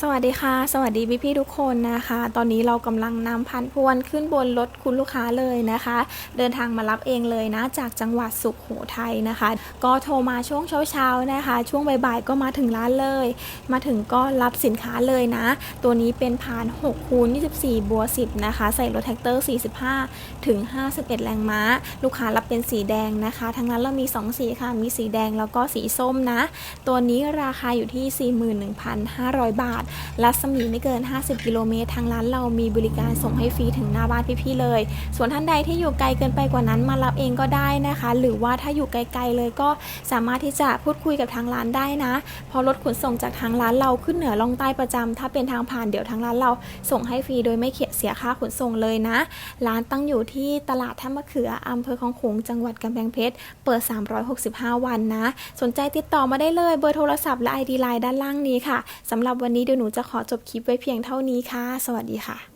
สวัสดีค่ะ สวัสดีพี่พี่ทุกคนนะคะ ตอนนี้เรากำลังนำพันธุ์พวนขึ้นบนรถคุณลูกค้าเลยนะคะ เดินทางมารับเองเลยนะ จากจังหวัดสุขโขทัยนะคะ ก็โทรมาช่วงเช้าๆนะคะ ช่วงบ่ายๆก็มาถึงร้านเลย มาถึงก็รับสินค้าเลยนะ ตัวนี้เป็นพาน6คูณ24 บัว 10 นะคะ ใส่รถแท็กเตอร์ 45 ถึง 51 แรงม้า ลูกค้ารับเป็นสีแดงนะคะ ทั้งนั้นเรามี 2 สีค่ะ มีสีแดงแล้วก็สีส้มนะ ตัวนี้ราคาอยู่ที่ 41,500 บาทรัศมีไม่เกิน 50 กิโลเมตร ทางร้านเรามีบริการส่งให้ฟรีถึงหน้าบ้านพี่ๆเลย ส่วนท่านใดที่อยู่ไกลเกินไปกว่านั้นมารับเองก็ได้นะคะ หรือว่าถ้าอยู่ไกลๆเลยก็สามารถที่จะพูดคุยกับทางร้านได้นะพราะรถขนส่งจากทางร้านเราขึ้นเหนือลงใต้ประจำถ้าเป็นทางผ่านเดี๋ยวทางร้านเราส่งให้ฟรีโดยไม่เสียค่าขนส่งเลยนะ ร้านตั้งอยู่ที่ตลาดท่ามะเขืออำเภอคลองขงจังหวัดกำแพงเพชร เปิด 365 วันนะ สนใจติดต่อมาได้เลยเบอร์โทรศัพท์และ ID ไลน์ด้านล่างนี้ค่ะสำหรับวันนี้เดี๋ยวหนูจะขอจบคลิปไว้เพียงเท่านี้ค่ะ สวัสดีค่ะ